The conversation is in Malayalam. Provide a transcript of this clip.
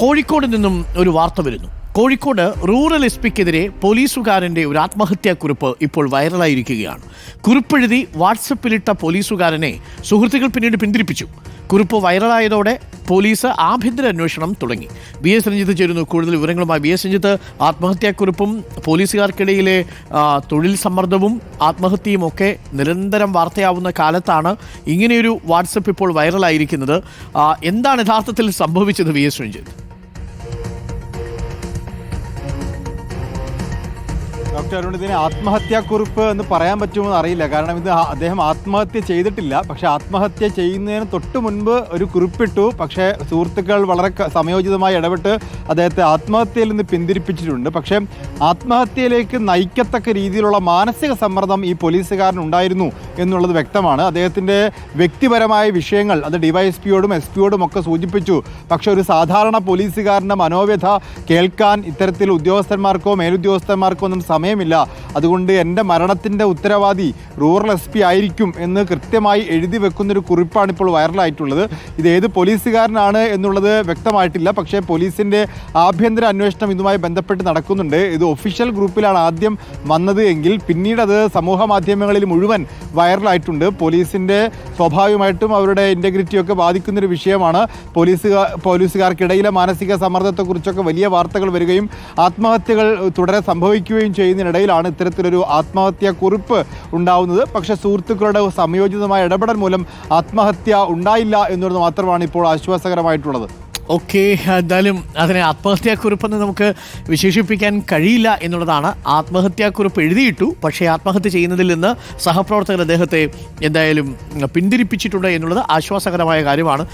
കോഴിക്കോട് നിന്നും ഒരു വാർത്ത വരുന്നു. കോഴിക്കോട് റൂറൽ എസ് പിക്കെതിരെ പോലീസുകാരന്റെ ഒരു ആത്മഹത്യാക്കുറിപ്പ് ഇപ്പോൾ വൈറലായിരിക്കുകയാണ്. കുറിപ്പെഴുതി വാട്സപ്പിലിട്ട പോലീസുകാരനെ സുഹൃത്തുക്കൾ പിന്നീട് പിന്തിരിപ്പിച്ചു. കുറിപ്പ് വൈറലായതോടെ പോലീസ് ആഭ്യന്തര അന്വേഷണം തുടങ്ങി. ബി എസ് രഞ്ജിത്ത് ചേരുന്നു. കൂടുതൽ വിവരങ്ങളുമായി ബി എസ് രഞ്ജിത്ത്. ആത്മഹത്യാക്കുറിപ്പും പോലീസുകാർക്കിടയിലെ തൊഴിൽ സമ്മർദ്ദവും ആത്മഹത്യയും ഒക്കെ നിരന്തരം വാർത്തയാവുന്ന കാലത്താണ് ഇങ്ങനെയൊരു വാട്സപ്പ് ഇപ്പോൾ വൈറലായിരിക്കുന്നത്. എന്താണ് യഥാർത്ഥത്തിൽ സംഭവിച്ചത് V S Ranjith? Doctor Arun ഇതിനെ ആത്മഹത്യാക്കുറിപ്പ് എന്ന് പറയാൻ പറ്റുമോ എന്ന് അറിയില്ല. കാരണം ഇത് അദ്ദേഹം ആത്മഹത്യ ചെയ്തിട്ടില്ല. പക്ഷേ ആത്മഹത്യ ചെയ്യുന്നതിന് തൊട്ട് മുൻപ് ഒരു കുറിപ്പിട്ടു. പക്ഷേ സുഹൃത്തുക്കൾ വളരെ സമയോചിതമായി ഇടപെട്ട് അദ്ദേഹത്തെ ആത്മഹത്യയിൽ നിന്ന് പിന്തിരിപ്പിച്ചിട്ടുണ്ട്. പക്ഷേ ആത്മഹത്യയിലേക്ക് നയിക്കത്തക്ക രീതിയിലുള്ള മാനസിക സമ്മർദ്ദം ഈ പോലീസുകാരൻ ഉണ്ടായിരുന്നു എന്നുള്ളത് വ്യക്തമാണ്. അദ്ദേഹത്തിന്റെ വ്യക്തിപരമായ വിഷയങ്ങൾ അത് ഡിവൈഎസ്പിയോടും എസ് പിയോടും ഒക്കെ സൂചിപ്പിച്ചു. പക്ഷേ ഒരു സാധാരണ പോലീസുകാരന്റെ മനോവ്യഥ കേൾക്കാൻ ഇത്തരത്തിൽ ഉദ്യോഗസ്ഥന്മാർക്കോ മേലുദ്യോഗസ്ഥന്മാർക്കോ ഒന്നും സമയമില്ല. അതുകൊണ്ട് എന്റെ മരണത്തിന്റെ ഉത്തരവാദി റൂറൽ എസ് പി ആയിരിക്കും എന്ന് കൃത്യമായി എഴുതി വെക്കുന്നൊരു കുറിപ്പാണ് ഇപ്പോൾ വൈറലായിട്ടുള്ളത്. ഇത് ഏത് പോലീസുകാരനാണ് എന്നുള്ളത് വ്യക്തമായിട്ടില്ല. പക്ഷേ പോലീസിന്റെ ആഭ്യന്തര അന്വേഷണം ഇതുമായി ബന്ധപ്പെട്ട് നടക്കുന്നുണ്ട്. ഇത് ഒഫീഷ്യൽ ഗ്രൂപ്പിലാണ് ആദ്യം വന്നത് എങ്കിൽ പിന്നീട് അത് സമൂഹ മാധ്യമങ്ങളിൽ മുഴുവൻ വൈറലായിട്ടുണ്ട്. പോലീസിന്റെ സ്വാഭാവികമായിട്ടും അവരുടെ ഇന്റഗ്രിറ്റിയൊക്കെ ബാധിക്കുന്നൊരു വിഷയമാണ്. പോലീസുകാർ പോലീസുകാർക്കിടയിലെ മാനസിക സമ്മർദ്ദത്തെക്കുറിച്ചൊക്കെ വലിയ വാർത്തകൾ വരികയും ആത്മഹത്യകൾ തുടരെ സംഭവിക്കുകയും ചെയ്യുന്നതിനിടയിലാണ് ഇത്തരത്തിലൊരു ആത്മഹത്യാ കുറിപ്പ് ഉണ്ടാവുന്നത് പക്ഷേ സുഹൃത്തുക്കളുടെ സംയോജിതമായ ഇടപെടൽ മൂലം ആത്മഹത്യ ഉണ്ടായില്ല എന്നുള്ളത് മാത്രമാണ് ഇപ്പോൾ ആശ്വാസകരമായിട്ടുള്ളത്. ഓക്കെ എന്തായാലും അതിനെ ആത്മഹത്യാക്കുറിപ്പെന്ന് നമുക്ക് വിശേഷിപ്പിക്കാൻ കഴിയില്ല എന്നുള്ളതാണ്. ആത്മഹത്യാക്കുറിപ്പ് എഴുതിയിട്ടു പക്ഷേ ആത്മഹത്യ ചെയ്യുന്നതിൽ നിന്ന് സഹപ്രവർത്തകർ അദ്ദേഹത്തെ എന്തായാലും പിന്തിരിപ്പിച്ചിട്ടുണ്ട് എന്നുള്ളത് ആശ്വാസകരമായ കാര്യമാണ്.